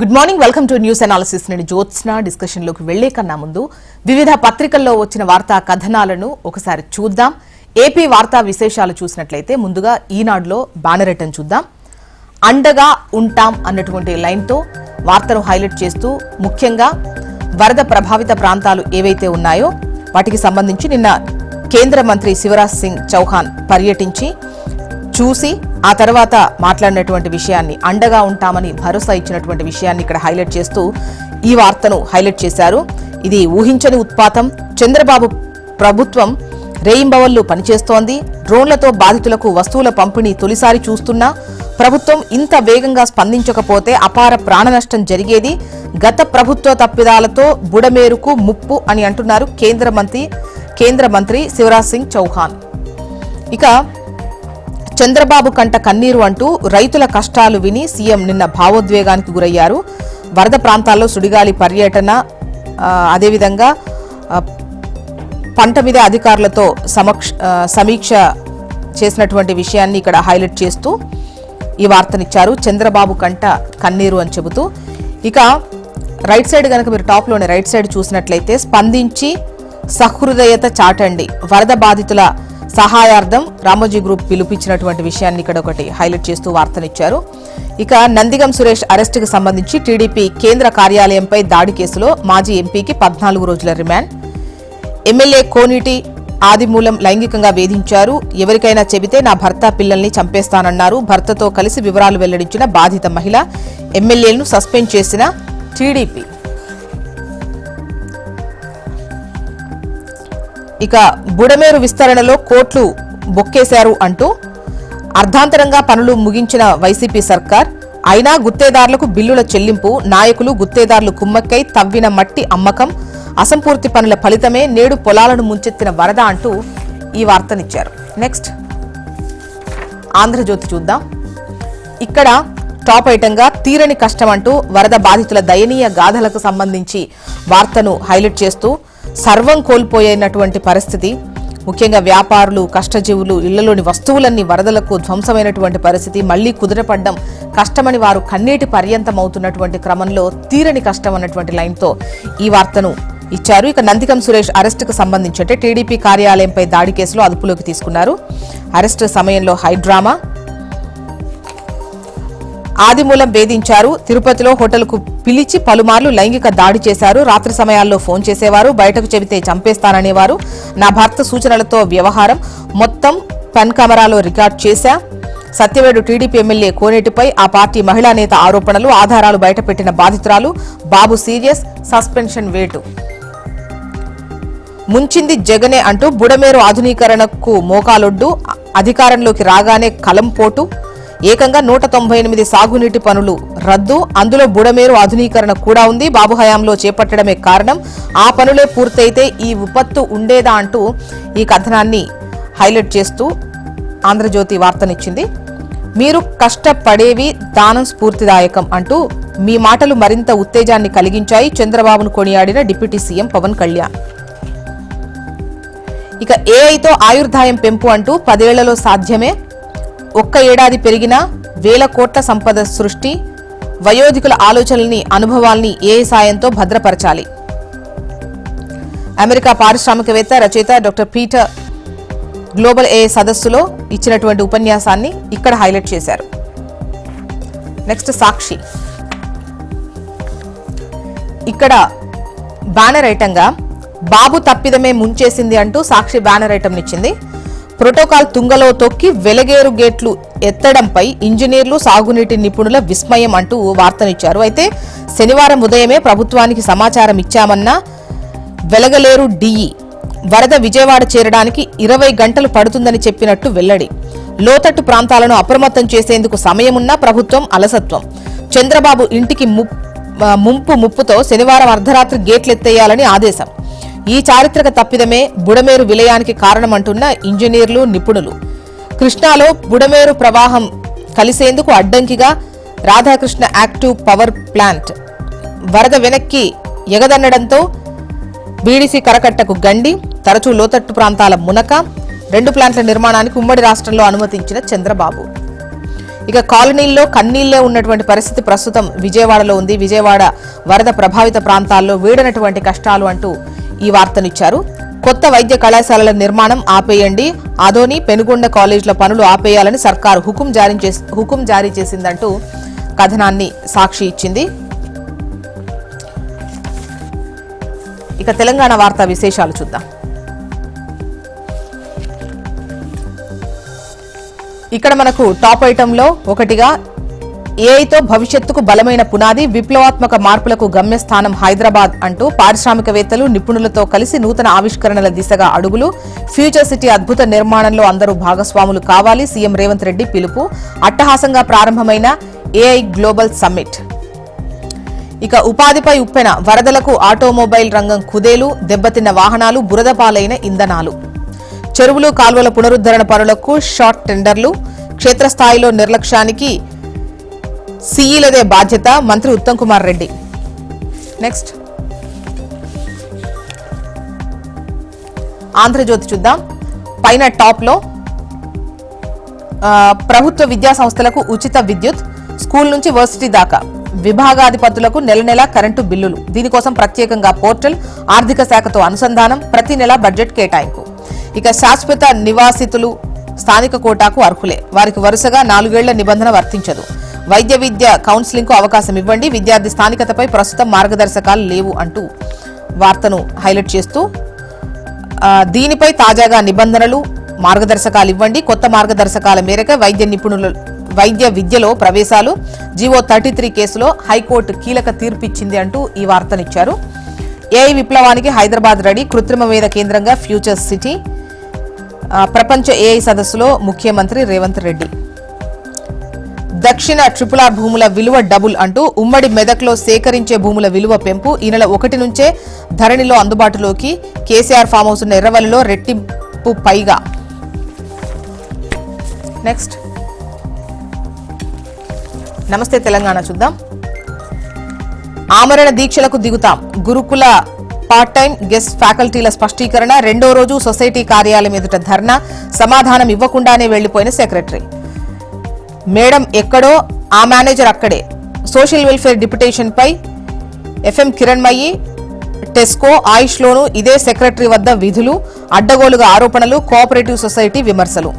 Good morning welcome to news analysis నేను జ్యోత్స్న. డిస్కషన్లోకి వెళ్ళే కన్నా ముందు వివిధ పత్రికల్లో వచ్చిన వార్తా కథనాలను ఒకసారి చూద్దాం. ఏపీ వార్తా విశేషాలు చూసినట్లయితే ముందుగా ఈనాడులో బ్యానర్ ఐటమ్ చూద్దాం. అండగా ఉంటాం అన్నటువంటి లైన్తో వార్తను హైలైట్ చేస్తూ ముఖ్యంగా వరద ప్రభావిత ప్రాంతాలు ఏవైతే ఉన్నాయో వాటికి సంబంధించి నిన్న కేంద్ర మంత్రి శివరాజ్ సింగ్ చౌహాన్ పర్యటించి చూసి ఆ తర్వాత మాట్లాడినటువంటి విషయాన్ని అండగా ఉంటామని భరోసా ఇచ్చినటువంటి విషయాన్ని ఇక్కడ హైలైట్ చేస్తూ ఈ వార్తను హైలైట్ చేశారు. ఇది ఊహించని ఉత్పాతం. చంద్రబాబు ప్రభుత్వం రేయింబవళ్ళు పనిచేస్తోంది. డ్రోన్లతో బాధితులకు వస్తువుల పంపిణీ తొలిసారి చూస్తున్నా. ప్రభుత్వం ఇంత వేగంగా స్పందించకపోతే అపార ప్రాణ నష్టం జరిగేది. గత ప్రభుత్వ తప్పిదాలతో బుడమేరుకు ముప్పు అని అంటున్నారు కేంద్ర మంత్రి కేంద్ర మంత్రి శివరాజ్ సింగ్ చౌహాన్. ఇక చంద్రబాబు కంట కన్నీరు అంటూ రైతుల కష్టాలు విని సీఎం నిన్న భావోద్వేగానికి గురయ్యారు. వరద ప్రాంతాల్లో సుడిగాలి పర్యటన అదేవిధంగా పంట మీద అధికారులతో సమక్ష సమీక్ష చేసినటువంటి విషయాన్ని ఇక్కడ హైలైట్ చేస్తూ ఈ వార్తనిచ్చారు. చంద్రబాబు కంట కన్నీరు అని చెబుతూ ఇక రైట్ సైడ్ కనుక మీరు టాప్లోని రైట్ సైడ్ చూసినట్లయితే స్పందించి సహృదయత చాటండి. వరద బాధితుల సహాయార్థం రామోజీ గ్రూప్ పిలుపిచ్చినటువంటి విషయాన్ని ఇక్కడ ఒకటి హైలైట్ చేస్తూ వార్తనిచ్చారు. ఇక నందిగం సురేష్ అరెస్టుకు సంబంధించి టీడీపీ కేంద్ర కార్యాలయంపై దాడి కేసులో మాజీ ఎంపీకి పద్నాలుగు రోజుల రిమాండ్. ఎమ్మెల్యే కోనిటి ఆదిమూలం లైంగికంగా వేధించారు. ఎవరికైనా చెబితే నా భర్త పిల్లల్ని చంపేస్తానన్నారు. భర్తతో కలిసి వివరాలు వెల్లడించిన బాధిత మహిళ ఎమ్మెల్యేలను సస్పెండ్ చేసిన టీడీపీ. ఇక బుడమేరు విస్తరణలో కోట్లు బొక్కేశారు అంటూ అర్ధాంతరంగా పనులు ముగించిన వైసీపీ సర్కార్ అయినా గుత్తేదారులకు బిల్లుల చెల్లింపు నాయకులు గుత్తేదారులు కుమ్మక్కై తవ్విన మట్టి అమ్మకం అసంపూర్తి పనుల ఫలితమే నేడు పొలాలను ముంచెత్తిన వరద అంటూ ఈ వార్తనిచ్చారు. నెక్స్ట్ ఆంధ్రజ్యోతి చూద్దాం. ఇక్కడ టాప్ ఐటంగా తీరని కష్టం అంటూ వరద బాధితుల దయనీయ గాథలకు సంబంధించి వార్తను హైలైట్ చేస్తూ సర్వం కోల్పోయినటువంటి పరిస్థితి. ముఖ్యంగా వ్యాపారులు కష్టజీవులు ఇళ్ళలోని వస్తువులన్నీ వరదలకు ధ్వంసమైనటువంటి పరిస్థితి. మళ్ళీ కుదిరపడ్డం కష్టమని వారు కన్నీటి పర్యంతం అవుతున్నటువంటి క్రమంలో తీరని కష్టం అన్నటువంటి లైన్తో ఈ వార్తను ఇచ్చారు. ఇక నందికం సురేష్ అరెస్టుకు సంబంధించి అంటే టీడీపీ కార్యాలయంపై దాడి కేసులో అదుపులోకి తీసుకున్నారు. అరెస్టు సమయంలో హైడ్రామా ఆదిమూలం వేధించారు. తిరుపతిలో హోటల్కు పిలిచి పలుమార్లు లైంగిక దాడి చేశారు. రాత్రి సమయాల్లో ఫోన్ చేసేవారు. బయటకు చెబితే చంపేస్తాననేవారు. నా భర్త సూచనలతో వ్యవహారం మొత్తం పెన్ కెమెరాలో రికార్డ్ చేశా. సత్యవేడు టీడీపీ ఎమ్మెల్యే కోనేటిపై ఆ పార్టీ మహిళా నేత ఆరోపణలు ఆధారాలు బయటపెట్టిన బాధితురాలు. బాబు సీరియస్ సస్పెన్షన్ వేటు. ముంచింది జగనే అంటూ బుడమేరు ఆధునీకరణకు మోకాలొడ్డు. అధికారంలోకి రాగానే కలంపోటు ఏకంగా నూట తొంభై ఎనిమిది సాగునీటి పనులు రద్దు. అందులో బుడమేరు ఆధునీకరణ కూడా ఉంది. బాబు హయాంలో చేపట్టడమే కారణం. ఆ పనులే పూర్తయితే ఈ విపత్తు ఉండేదా అంటూ ఈ కథనాన్ని హైలైట్ చేస్తూ ఆంధ్రజ్యోతి వార్తనిచ్చింది. మీరు కష్టపడేవి దానం స్ఫూర్తిదాయకం అంటూ మీ మాటలు మరింత ఉత్తేజాన్ని కలిగించాయి. చంద్రబాబును కొనియాడిన డిప్యూటీ సీఎం పవన్ కళ్యాణ్. ఇక ఏఐతో ఆయుర్దాయం పెంపు అంటూ పదేళ్ళలో సాధ్యమే. ఒక్క ఏడాది పెరిగినా వేల కోట్ల సంపద సృష్టి వయోధికుల ఆలోచనల్ని అనుభవాల్ని ఏ సాయంతో భద్రపరచాలి? అమెరికా పారిశ్రామికవేత్త రచయిత డాక్టర్ పీటర్ గ్లోబల్ ఏ సదస్సులో ఇచ్చినటువంటి ఉపన్యాసాన్ని ఇక్కడ హైలైట్ చేశారు. నెక్స్ట్ సాక్షి. ఇక్కడ బ్యానర్ ఐటంగా బాబు తప్పిదమే ముంచేసింది అంటూ సాక్షి బ్యానర్ ఐటమ్ ఇచ్చింది ప్రోటోకాల్ తుంగలో తొక్కి వెలగేరు గేట్లు ఎత్తడంపై ఇంజనీర్లు సాగునీటి నిపుణుల విస్మయం అంటూ వార్తనిచ్చారు. అయితే శనివారం ఉదయమే ప్రభుత్వానికి సమాచారం ఇచ్చామన్న వెలగలేరు డిఈ వరద విజయవాడ చేరడానికి ఇరవై గంటలు పడుతుందని చెప్పినట్టు వెల్లడి. లోతట్టు ప్రాంతాలను అప్రమత్తం చేసేందుకు సమయమున్నా ప్రభుత్వం అలసత్వం. చంద్రబాబు ఇంటికి ముప్- ముంపు ముప్పుతో శనివారం అర్ధరాత్రి గేట్లెత్తేయాలని ఆదేశం. ఈ చారిత్రక తప్పిదమే బుడమేరు విలయానికి కారణమంటున్న ఇంజనీర్లు నిపుణులు. కృష్ణాలో బుడమేరు ప్రవాహం కలిసేందుకు అడ్డంకిగా రాధాకృష్ణ యాక్టివ్ పవర్ ప్లాంట్ వరద వెనక్కి ఎగదన్నడంతో బీడీసీ కరకట్టకు గండి తరచూ లోతట్టు ప్రాంతాల మునక రెండు ప్లాంట్ల నిర్మాణానికి ఉమ్మడి రాష్ట్రంలో అనుమతించిన చంద్రబాబు. ఇక కాలనీల్లో కన్నీళ్ళే ఉన్నటువంటి పరిస్థితి ప్రస్తుతం విజయవాడలో ఉంది. విజయవాడ వరద ప్రభావిత ప్రాంతాల్లో వీడనటువంటి కష్టాలు అంటూ ఈ వార్తనిచ్చారు. కొత్త వైద్య కళాశాలల నిర్మాణం ఆపేయండి. ఆధోని పెనుగొండ కాలేజీల పనులు ఆపేయాలని సర్కారు హుకుం జారీ చేసి హుకుం జారీ చేసిందంటూ కథనాన్ని సాక్షి ఇచ్చింది. ఇక తెలంగాణ వార్తా విశేషాలు చూద్దాం. ఇక్కడ మనకు టాప్ ఐటంలో ఒకటిగా ఏఐతో భవిష్యత్తుకు బలమైన పునాది విప్లవాత్మక మార్పులకు గమ్యస్థానం హైదరాబాద్ అంటూ పారిశ్రామికవేత్తలు నిపుణులతో కలిసి నూతన ఆవిష్కరణల దిశగా అడుగులు. ఫ్యూచర్ సిటీ అద్భుత నిర్మాణంలో అందరూ భాగస్వాములు కావాలి సీఎం రేవంత్ రెడ్డి పిలుపు. అట్టహాసంగా ప్రారంభమైన ఏఐ గ్లోబల్ సమ్మిట్. ఇక ఉపాధిపై ఉప్పెన వరదలకు ఆటోమొబైల్ రంగం కుదేలు దెబ్బతిన్న వాహనాలు బురద పాలైన ఇంధనాలు. చెరువులు కాల్వల పునరుద్ధరణ పనులకు షార్ట్ టెండర్లు. క్షేత్రస్థాయిలో నిర్లక్ష్యానికి సీఈలదే బాధ్యత మంత్రి ఉత్తమ్ కుమార్ రెడ్డి. నెక్స్ట్ ఆంధ్రజ్యోతి చూద్దాం. పైన టాప్లో ప్రభుత్వ విద్యా సంస్థలకు ఉచిత విద్యుత్ స్కూల్ నుంచి వర్సిటీ దాకా. విభాగాధిపతులకు నెల నెల కరెంటు బిల్లులు. దీనికోసం ప్రత్యేకంగా పోర్టల్ ఆర్థిక శాఖతో అనుసంధానం ప్రతి నెల బడ్జెట్ కేటాయింపు. ఇక శాశ్వత నివాసితులు స్థానిక కోటాకు అర్హులే. వారికి వరుసగా నాలుగేళ్ళ నిబంధన వర్తించదు. వైద్య విద్య కౌన్సిలింగ్కు అవకాశం ఇవ్వండి. విద్యార్థి స్థానికతపై ప్రస్తుతం మార్గదర్శకాలు లేవు అంటూ వార్తను హైలైట్ చేస్తూ దీనిపై తాజాగా నిబంధనలు మార్గదర్శకాలు ఇవ్వండి. కొత్త మార్గదర్శకాల మేరకు వైద్య నిపుణులు వైద్య విద్యలో ప్రవేశాలు. జీవో థర్టీ త్రీ కేసులో హైకోర్టు కీలక తీర్పిచ్చింది అంటూ ఈ వార్తనిచ్చారు. ఏఐ విప్లవానికి హైదరాబాద్ రెడీ. కృత్రిమ వేద కేంద్రంగా ఫ్యూచర్ సిటీ. ప్రపంచ ఏఐ సదస్సులో ముఖ్యమంత్రి రేవంత్ రెడ్డి. దక్షిణ ట్రిపుల్ ఆర్ భూముల విలువ డబుల్ అంటూ ఉమ్మడి మెదక్లో సేకరించే భూముల విలువ పెంపు ఈ నెల ఒకటి నుంచే ధరణిలో అందుబాటులోకి కేసీఆర్ ఫామ్ హౌస్ ఉన్న ఎర్రవల్లిలో రెట్టింపు పైగా. నెక్స్ట్. నమస్తే తెలంగాణ చూద్దాం. ఆమరణ దీక్షలకు దిగుతాం. గురుకుల పార్ట్ టైం గెస్ట్ ఫ్యాకల్టీల స్పష్టీకరణ. రెండో రోజు సొసైటీ కార్యాలయం ఎదుట ధర్నా. సమాధానం ఇవ్వకుండానే వెళ్ళిపోయిన సెక్రటరీ. మేడం ఎక్కడో ఆ మేనేజర్ అక్కడే. సోషల్ వెల్ఫేర్ డిప్యుటేషన్ పై ఎఫ్ఎం కిరణ్మయి టెస్కో ఆయుష్లోనూ ఇదే సెక్రటరీ వద్ద విధులు అడ్డగోలుగా ఆరోపణలు కోఆపరేటివ్ సొసైటీ విమర్శలు.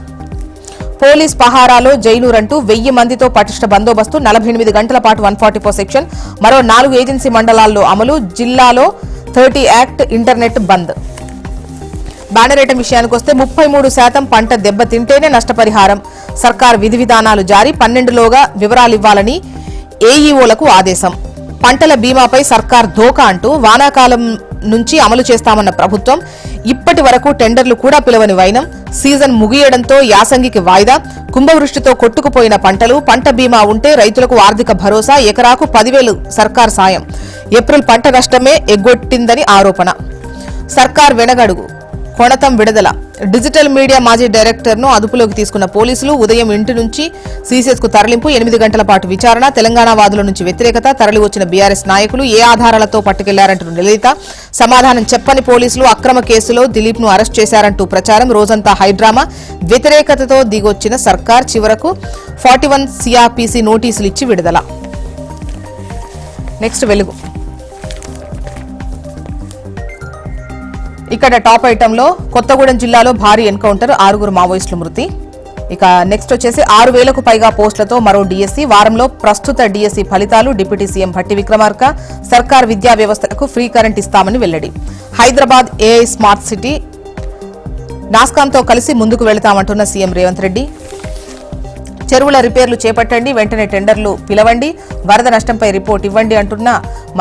పోలీస్ పహారాలో జైనూరంటూ వెయ్యి మందితో పటిష్ట బందోబస్తు నలభై ఎనిమిది గంటల పాటు వన్ ఫార్టీ ఫోర్ సెక్షన్ మరో నాలుగు ఏజెన్సీ మండలాల్లో అమలు జిల్లాలో థర్టీ యాక్ట్ ఇంటర్నెట్ బంద్. బ్యానరేటం విషయానికి వస్తే ముప్పై మూడు శాతం పంట దెబ్బతింటేనే నష్టపరిహారం. సర్కార్ విధి విధానాలు జారీ పన్నెండులోగా వివరాలు ఇవ్వాలని ఏఈఓలకు ఆదేశం. పంటల బీమాపై సర్కార్ ధోకా అంటూ వానాకాలం నుంచి అమలు చేస్తామన్న ప్రభుత్వం ఇప్పటి వరకు టెండర్లు కూడా పిలవని వైనం. సీజన్ ముగియడంతో యాసంగికి వాయిదా. కుంభవృష్టితో కొట్టుకుపోయిన పంటలు పంట బీమా ఉంటే రైతులకు ఆర్థిక భరోసా ఎకరాకు పదివేలు సర్కార్ సాయం. ఏప్రిల్ పంట నష్టమే ఎగ్గొట్టిందని ఆరోపణ. సర్కార్ వెనగడుగు. కొణతం విడుదల. డిజిటల్ మీడియా మాజీ డైరెక్టర్ను అదుపులోకి తీసుకున్న పోలీసులు ఉదయం ఇంటి నుంచి సీసీఎస్కు తరలింపు ఎనిమిది గంటల పాటు విచారణ తెలంగాణ వాదుల నుంచి వ్యతిరేకత తరలి వచ్చిన బీఆర్ఎస్ నాయకులు ఏ ఆధారాలతో పట్టుకెళ్ళారంటూ నిలదీత. సమాధానం చెప్పని పోలీసులు అక్రమ కేసులో దిలీప్ను అరెస్ట్ చేశారంటూ ప్రచారం. రోజంతా హైడ్రామా వ్యతిరేకతతో దిగొచ్చిన సర్కార్ చివరకు ఫార్టీ వన్ సిఆర్పిసి నోటీసులు ఇచ్చి విడుదల. నెక్స్ట్ వెలుగు. ఇక్కడ టాప్ ఐటెంలో కొత్తగూడెం జిల్లాలో భారీ ఎన్కౌంటర్ ఆరుగురు మావోయిస్టుల మృతి. ఇక నెక్స్ట్ వచ్చేసి ఆరు వేలకు పైగా పోస్టులతో మరో డీఎస్సీ. వారంలో ప్రస్తుత డీఎస్సీ ఫలితాలు డిప్యూటీ సీఎం భట్టి విక్రమార్క సర్కార్ విద్యా వ్యవస్థలకు ఫ్రీ కరెంట్ ఇస్తామని వెల్లడి. హైదరాబాద్ ఏఐ స్మార్ట్ సిటీ నాస్కాంతో కలిసి ముందుకు వెళతామంటున్న సీఎం రేవంత్ రెడ్డి. చెరువుల రిపేర్లు చేపట్టండి వెంటనే టెండర్లు పిలవండి వరద నష్టంపై రిపోర్ట్ ఇవ్వండి అంటున్న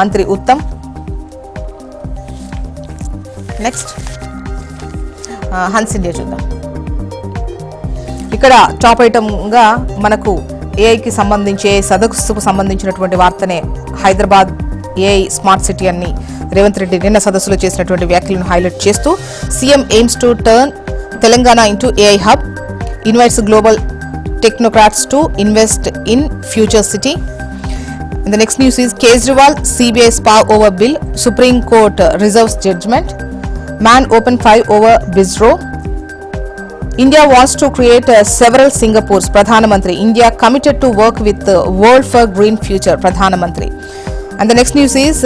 మంత్రి ఉత్తమ్. నెక్స్ట్ హన్స్ ఇండియా చూద్దాం ఇక్కడ టాప్ ఐటమ్గా మనకు ఏఐకి సంబంధించి ఏ సదస్సుకు సంబంధించినటువంటి వార్తనే హైదరాబాద్ ఏఐ స్మార్ట్ సిటీ అని రేవంత్ రెడ్డి నిన్న సదస్సులో చేసినటువంటి వ్యాఖ్యలను హైలైట్ చేస్తూ CM aims to turn Telangana into AI hub invites global technocrats to invest in future city And the next news is Kejriwal CBI spa over bill. Supreme Court judgment reserves judgment. Man opened five over Bistro. India wants to create several Singapores ప్రధానమంత్రి India committed to work with world for green future And and next next news is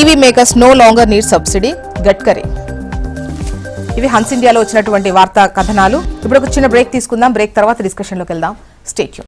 EV makers no longer need subsidy Gadkari ఇవి Hans ఇండియాలో వచ్చినటువంటి వార్తా కథనాలు. ఇప్పుడు ఒక చిన్న break తీసుకుందాం. బ్రేక్ తర్వాత డిస్కషన్లోకి వెళ్దాం. స్టేట్యూ